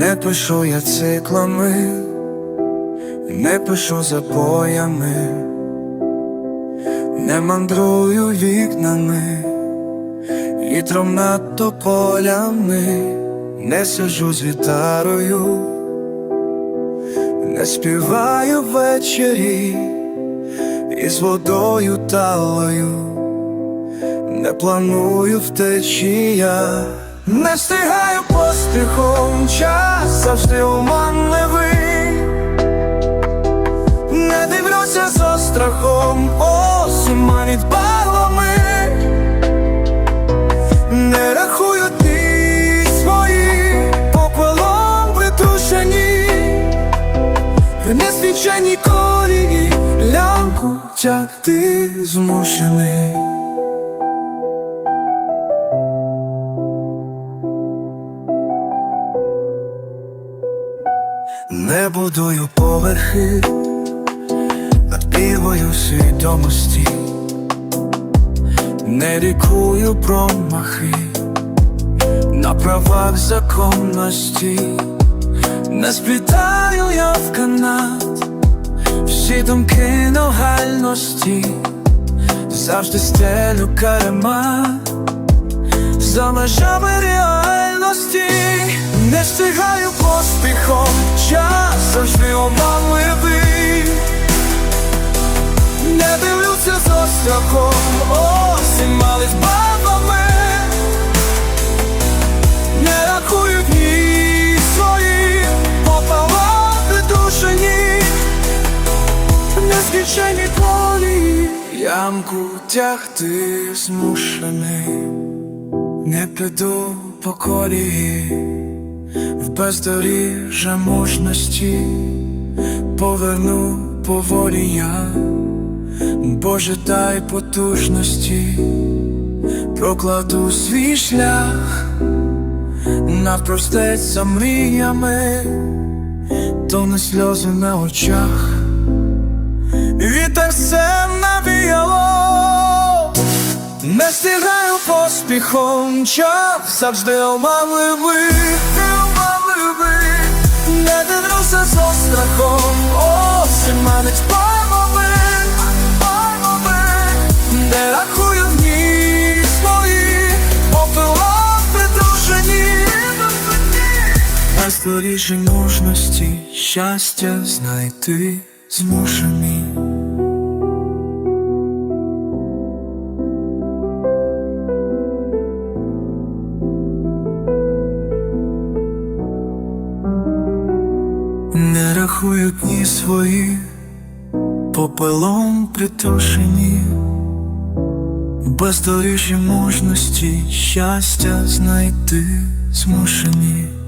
Не пишу я циклами, не пишу забоями, не мандрую вікнами, вітром над тополями, не сижу з гітарою, не співаю ввечері із водою талою, не планую втечі я, не встигаю поспіхом, час завжди оманливий, не дивлюся з острахом, осінь манить барвами, не рахую дні свої попелом притушені, в нескінченній колії лямку тягти змушений. Не будую поверхи над півою свідомості, не лікую промахи на правах законності, не сплітаю я в канат всі думки ногальності, завжди стелю карема за межами реальності, не встигаю поспіхом, час завжди оманливий, не дивлюся з осінь малить бабами, не рахую дні свої, пополам придушені, нескінченні полі, ямку тягти змушений. Не піду по колії в бездоріжжя мужності, поверну поволі я, Боже, дай потужності, прокладу свій шлях, навпростець за мріями, то не сльози на очах, вітер все навіяло. Не встигаю поспіхом, час завжди оманливий, оманливий, не дивлюся з острахом, осінь манить пальмами, пальмами, не рахую дні свої, попила придушені, на скоріше мужності щастя знайти змушений. Не рахую дні свої, попелом притушені, бездоріжжі мужності, щастя знайти змушені.